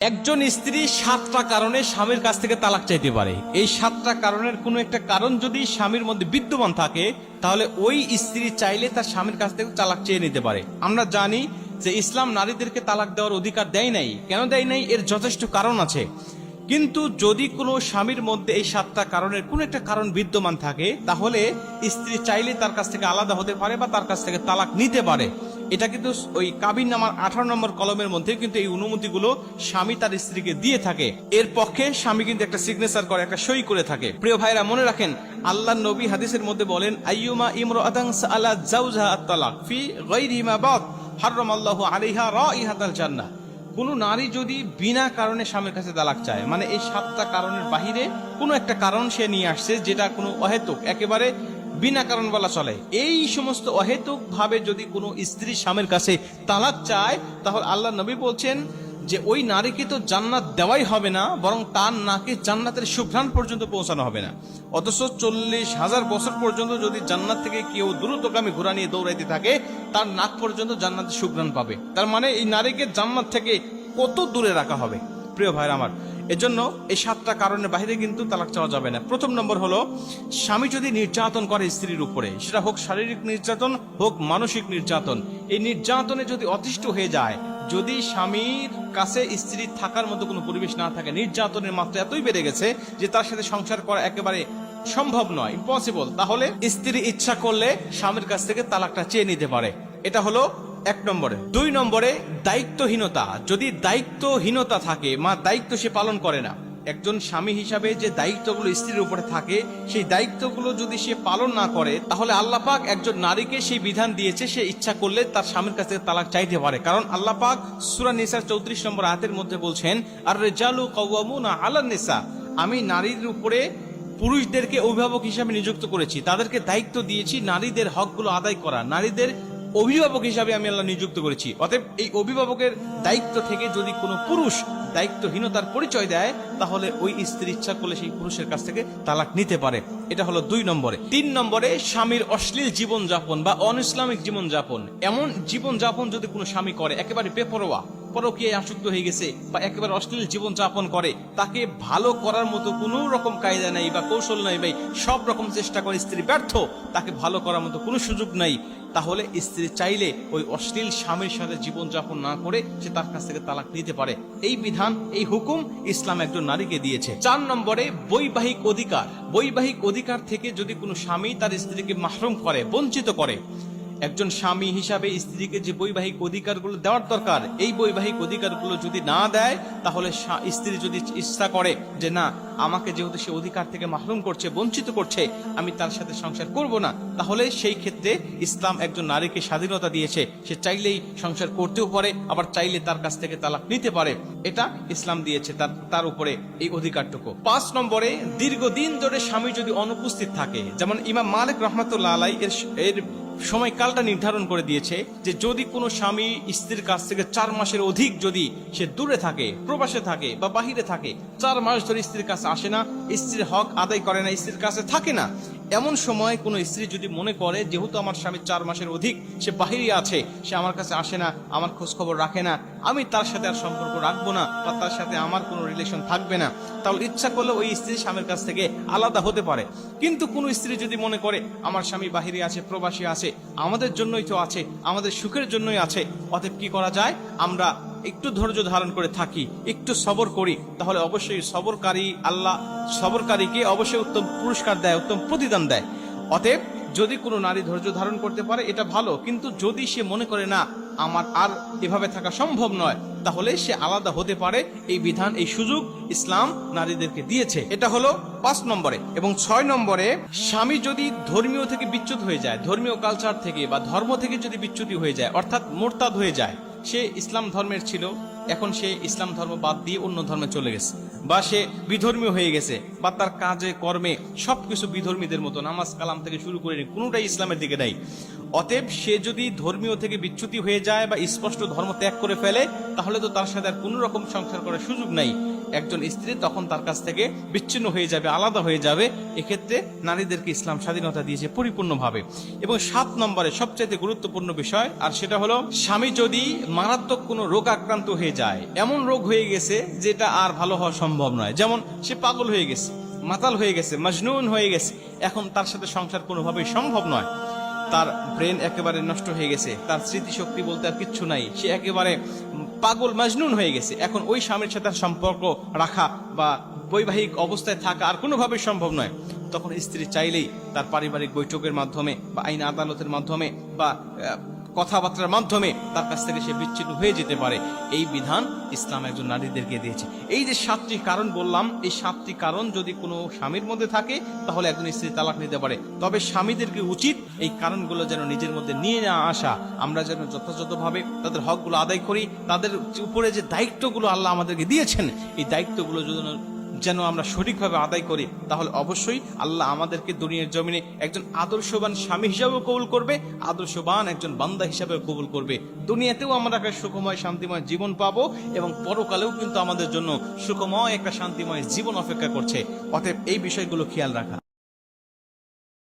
একজন স্ত্রী সাতটা কারণে স্বামীর কাছ থেকে তালাক চাইতে পারে। এই সাতটা কারণের কোনো একটা কারণ যদি স্বামীর মধ্যে বিদ্যমান থাকে, তাহলে ওই স্ত্রী চাইলে তার স্বামীর কাছ থেকে তালাক চেয়ে নিতে পারে। আমরা জানি যে ইসলাম নারীদেরকে তালাক দেওয়ার অধিকার দেয় নাই। কেন দেয় নাই? এর যথেষ্ট কারণ আছে। কিন্তু যদি কোনো স্বামীর মধ্যে এই সাতটা কারণের কোনো একটা কারণ বিদ্যমান থাকে, তাহলে স্ত্রী চাইলে তার কাছ থেকে আলাদা হতে পারে বা তার কাছ থেকে তালাক নিতে পারে। এটা কিন্তু ওই কাবিন নামার আঠারো নম্বর কলমের মধ্যে কিন্তু এই অনুমতিগুলো স্বামী তার স্ত্রীকে দিয়ে থাকে। এর পক্ষে স্বামী কিন্তু একটা সিগনেচার করে, একটা সই করে থাকে। প্রিয় ভাইরা, মনে রাখেন, আল্লাহ নবী হাদিসের মধ্যে বলেন, আইয়ুমা ইমরো আলা জাউজা আত-তালাক ফি নারী যদি বিনা কারণে স্বামীর কাছে তালাক চায় মানে এই সাতটা কারণের বাহিরে কোনো একটা কারণ সে নিয়ে আসছে যেটা কোনো অহেতুক। একেবারে বিনা কারণ বলা চলে। এই সমস্ত অহেতুক ভাবে যদি কোনো স্ত্রী স্বামীর কাছে তালাক চায়, তাহলে আল্লাহ নবী বলছেন যে, ওই নারীকে তো জান্নাত দেওয়াই হবে না, বরং তার নাকে জান্নাতের সুঘ্রাণ পর্যন্ত পৌঁছানো হবে না। অথচ চল্লিশ হাজার বছর পর্যন্ত যদি জান্নাত থেকে কেউ দ্রুতগামী ঘোরা নিয়ে দৌড়াইতে থাকে, তার নাক পর্যন্ত জান্নাতের সুঘ্রাণ পাবে। তার মানে এই নারীকে জান্নাত থেকে কত দূরে রাখা হবে? প্রিয় ভাইরা আমার এজন্য এই সাতটা কারণের বাইরে কিন্তু তালাক চাওয়া যাবে না। প্রথম নম্বর হলো, স্বামী যদি নির্যাতন করে স্ত্রীর উপরে, সেটা হোক শারীরিক নির্যাতন, হোক মানসিক নির্যাতন, এই নির্যাতনে যদি অতিষ্ঠ হয়ে যায়, যদি স্বামীর কাছে স্ত্রী থাকার মতো কোনো পরিবেশ না থাকে, নির্যাতনের মাত্রা এতই বেড়ে গেছে যে তার সাথে সংসার করা একেবারে সম্ভব নয় ইম্পসিবল তাহলে স্ত্রী ইচ্ছা করলে স্বামীর কাছ থেকে তালাকটা চেয়ে নিতে পারে। এটা হলো এক নম্বরে। দুই নম্বরে, দায়িত্বহীনতা। যদি দায়িত্বহীনতা থাকে, মা, দায়িত্ব সে পালন করে না। একজন স্বামী হিসাবে যে দায়িত্বগুলো স্ত্রীর উপরে থাকে, সেই দায়িত্বগুলো যদি সে পালন না করে, তাহলে আল্লাহ পাক একজন নারীকে সেই বিধান দিয়েছে, সে ইচ্ছা করলে তার স্বামীর কাছ তালাক চাইতে পারে। কারণ আল্লাহ পাক সুরা নিসার চৌত্রিশ নম্বর হাতের মধ্যে বলছেন আর রেজালু কওয়ামুনা আলান নিসা। আমি নারীর উপরে পুরুষদেরকে অভিভাবক হিসাবে নিযুক্ত করেছি। তাদেরকে দায়িত্ব দিয়েছি নারীদের হকগুলো আদায় করা। নারীদের অভিভাবক হিসাবে আমি আল্লাহ নিযুক্ত করেছি। অতএব এই অভিভাবকের দায়িত্ব থেকে যদি কোনো পুরুষ দায়িত্বহীনতার পরিচয় দেয়, তাহলে ওই স্ত্রী ইচ্ছা করলে সেই পুরুষের কাছ থেকে তালাক নিতে পারে। এটা হলো দুই নম্বরে। তিন নম্বরে, স্বামীর অশ্লীল জীবনযাপন বা অন ইসলামিক জীবন যাপন এমন জীবনযাপন যদি কোনো স্বামী করে, একেবারে বেপরোয়া। পরকীয় আসক্ত হয়ে গেছে বা একেবারে অশ্লীল জীবন যাপন করে, তাকে ভালো করার মতো কোনো রকম কায়দা নাই বা কৌশল নাই ভাই। সব রকম চেষ্টা করে স্ত্রী ব্যর্থ, তাকে ভালো করার মতো কোনো সুযোগ নাই। তাহলে স্ত্রী চাইলে ওই অশ্লীল স্বামীর সাথে জীবন যাপন না করে সে তার কাছ থেকে তালাক নিতে পারে। এই বিধান, এই হুকুম ইসলাম একজন নারীকে দিয়েছে। চার নম্বরে, বৈবাহিক অধিকার। বৈবাহিক অধিকার থেকে যদি কোনো স্বামী তার স্ত্রীকে মাহরুম করে, বঞ্চিত করে একজন স্বামী হিসাবে স্ত্রীকে যে বৈবাহিক অধিকারগুলো দেওয়ার দরকার, এই বৈবাহিক অধিকারগুলো যদি না দেয়, তাহলে স্ত্রী যদি ইচ্ছা করে যে না, আমাকে যেহেতু সে অধিকার থেকে মাহরুম করছে, বঞ্চিত করছে, আমি তার সাথে সংসার করব না, তাহলে সেই ক্ষেত্রে ইসলাম একজন নারীকে স্বাধীনতা দিয়েছে। সে চাইলেই সংসার করতেও পারে, আবার চাইলে তার কাছ থেকে তালাক নিতে পারে। এটা ইসলাম দিয়েছে তার তার উপরে এই অধিকারটুকু। পাঁচ নম্বরে, দীর্ঘদিন ধরে স্বামী যদি অনুপস্থিত থাকে, যেমন ইমাম মালিক রহমতুল্লাহ আলাই এর এর সময়কালটা নির্ধারণ করে দিয়েছে যে যদি কোনো স্বামী স্ত্রীর কাছ থেকে চার মাসের অধিক যদি সে দূরে থাকে, প্রবাসে থাকে বা বাহিরে থাকে, চার মাস ধরে স্ত্রীর কাছে আসে না, স্ত্রীর হক আদায় করে না, স্ত্রীর কাছে থাকে না এমন সময় কোনো স্ত্রী যদি মনে করে, যেহেতু আমার স্বামী চার মাসের অধিক, সে বাহিরে আছে, সে আমার কাছে আসে না, আমার খোঁজ খবর রাখে না, আমি তার সাথে আর সম্পর্ক রাখব না বা তার সাথে আমার কোনো রিলেশন থাকবে না, তাহলে ইচ্ছা করলে ওই স্ত্রী স্বামীর কাছ থেকে আলাদা হতে পারে। কিন্তু কোনো স্ত্রী যদি মনে করে, আমার স্বামী বাহিরে আছে, প্রবাসী আছে, আমাদের জন্যই তো আছে, আমাদের সুখের জন্যই আছে, অতএব কি করা যায়? আমরা একটু ধৈর্য ধারণ করে থাকি, একটু সবর করি, তাহলে অবশ্যই সবরকারী আল্লাহ সবরকারীকে অবশ্যই উত্তম পুরস্কার দেয়, উত্তম প্রতিদান দেয়। অতএব যদি কোনো নারী ধৈর্য ধারণ করতে পারে, এটা ভালো, কিন্তু যদি সে মনে করে, না, আমার আর এভাবে থাকা সম্ভব নয়, তাহলে সে আলাদা হতে পারে, এই বিধান, এই সুযোগ ইসলাম নারীদেরকে দিয়েছে। এটা হলো পাঁচ নম্বরে। এবং ছয় নম্বরে, স্বামী যদি ধর্মীয় থেকে বিচ্যুত হয়ে যায়, ধর্মীয় কালচার থেকে বা ধর্ম থেকে যদি বিচ্যুতি হয়ে যায়, অর্থাৎ মোরতাদ হয়ে যায় সে ইসলাম ধর্মের ছিল, এখন সে ইসলাম ধর্ম বাদ দিয়ে অন্য ধর্মে চলে গেছে। বা সে বিধর্মীয় হয়ে গেছে, বা তার কাজে, কর্মে সবকিছু বিধর্মীদের মতো, নামাজ, কালাম থেকে শুরু করে কোনোটাই ইসলামের দিকে নাই। অতএব সে যদি ধর্মীয় থেকে বিচ্যুতি হয়ে যায় বা স্পষ্ট ধর্ম ত্যাগ করে ফেলে, তাহলে তো তার সাথে আর কোনো রকম সংসার করার সুযোগ নাই। একজন স্ত্রী তখন তার কাছ থেকে বিচ্ছিন্ন হয়ে যাবে, আলাদা হয়ে যাবে। এক্ষেত্রে নারীদেরকে ইসলাম স্বাধীনতা দিয়েছে পরিপূর্ণভাবে। এবং সাত নম্বরে সবচাইতে গুরুত্বপূর্ণ বিষয়, আর সেটা হলো, স্বামী যদি মারাত্মক কোনো রোগ আক্রান্ত হয়ে যায়, এমন রোগ হয়ে গেছে যেটা আর ভালো হওয়া সম্ভব নয়। যেমন, সে পাগল হয়ে গেছে, মাতাল হয়ে গেছে, মজনুন হয়ে গেছে, এখন তার সাথে সংসার কোনোভাবেই সম্ভব নয়। তার ব্রেন একেবারে নষ্ট হয়ে গেছে, তার স্মৃতিশক্তি বলতে আর কিচ্ছু নাই। সে একেবারে পাগল মাজনুন হয়ে গেছে। এখন ওই স্বামীর সাথে সম্পর্ক রাখা বা বৈবাহিক অবস্থায় থাকা আর কোনোভাবে সম্ভব নয়। তখন স্ত্রী চাইলেই তার পারিবারিক বৈঠকের মাধ্যমে বা আইন আদালতের মাধ্যমে বা কথাবার্তার মাধ্যমে তার কাছ থেকে সে বিচ্ছিন্ন হয়ে যেতে পারে। এই বিধান ইসলাম একজন নারীদেরকে দিয়েছে। এই যে সাতটি কারণ বললাম, এই সাতটি কারণ যদি কোনো স্বামীর মধ্যে থাকে, তাহলে একজন স্ত্রী তালাক নিতে পারে। তবে স্বামীদেরকে উচিত এই কারণগুলো যেন নিজের মধ্যে নিয়ে না আসা। আমরা যেন যথাযথভাবে তাদের হকগুলো আদায় করি, তাদের উপরে যে দায়িত্বগুলো আল্লাহ আমাদেরকে দিয়েছেন, এই দায়িত্বগুলো যেন যেন আমরা সঠিকভাবে আদায় করি, তাহলে অবশ্যই আল্লাহ আমাদেরকে দুনিয়ার জমিনে একজন আদর্শবান স্বামী হিসাবেও কবুল করবে, আদর্শবান একজন বান্দা হিসাবে কবুল করবে। দুনিয়াতেও আমরা একটা সুখময়, শান্তিময় জীবন পাবো এবং পরকালেও কিন্তু আমাদের জন্য সুখময় একটা, শান্তিময় জীবন অপেক্ষা করছে। অতএব এই বিষয়গুলো খেয়াল রাখা।